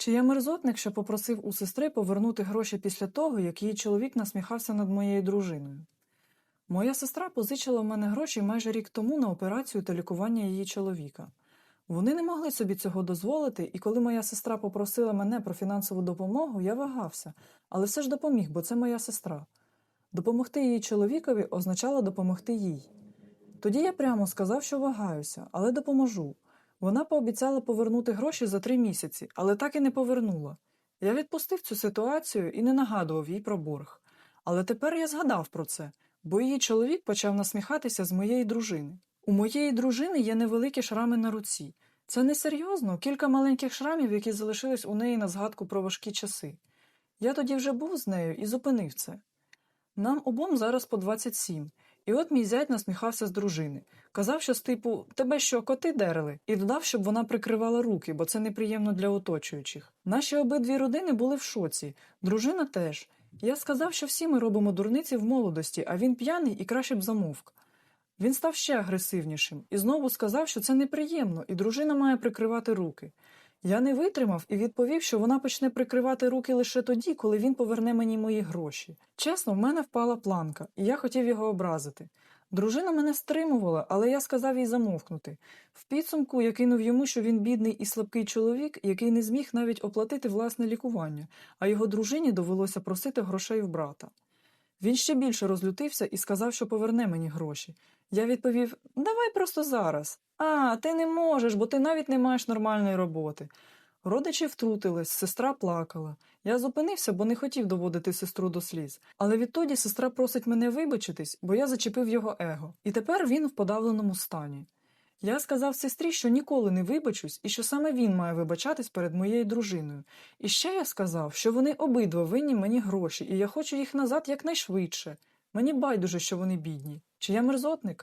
Чи я мерзотник, що попросив у сестри повернути гроші після того, як її чоловік насміхався над моєю дружиною? Моя сестра позичила в мене гроші майже рік тому на операцію та лікування її чоловіка. Вони не могли собі цього дозволити, і коли моя сестра попросила мене про фінансову допомогу, я вагався, але все ж допоміг, бо це моя сестра. Допомогти її чоловікові означало допомогти їй. Тоді я прямо сказав, що вагаюся, але допоможу. Вона пообіцяла повернути гроші за три місяці, але так і не повернула. Я відпустив цю ситуацію і не нагадував їй про борг. Але тепер я згадав про це, бо її чоловік почав насміхатися з моєї дружини. У моєї дружини є невеликі шрами на руці. Це несерйозно, кілька маленьких шрамів, які залишились у неї на згадку про важкі часи. Я тоді вже був з нею і зупинив це. Нам обом зараз по 27, і от мій зять насміхався з дружини. Казав, що з типу тебе що, коти дерли, і додав, щоб вона прикривала руки, бо це неприємно для оточуючих. Наші обидві родини були в шоці, дружина теж. Я сказав, що всі ми робимо дурниці в молодості, а він п'яний і краще б замовк. Він став ще агресивнішим і знову сказав, що це неприємно, і дружина має прикривати руки. Я не витримав і відповів, що вона почне прикривати руки лише тоді, коли він поверне мені мої гроші. Чесно, в мене впала планка, і я хотів його образити. Дружина мене стримувала, але я сказав їй замовкнути. В підсумку я кинув йому, що він бідний і слабкий чоловік, який не зміг навіть оплатити власне лікування, а його дружині довелося просити грошей в брата. Він ще більше розлютився і сказав, що поверне мені гроші. Я відповів: Давай просто зараз. А, ти не можеш, бо ти навіть не маєш нормальної роботи. Родичі втрутились, сестра плакала. Я зупинився, бо не хотів доводити сестру до сліз. Але відтоді сестра просить мене вибачитись, бо я зачепив його его. І тепер він в подавленому стані. Я сказав сестрі, що ніколи не вибачусь і що саме він має вибачатись перед моєю дружиною. І ще я сказав, що вони обидва винні мені гроші, і я хочу їх назад якнайшвидше. Мені байдуже, що вони бідні. Чи я мерзотник?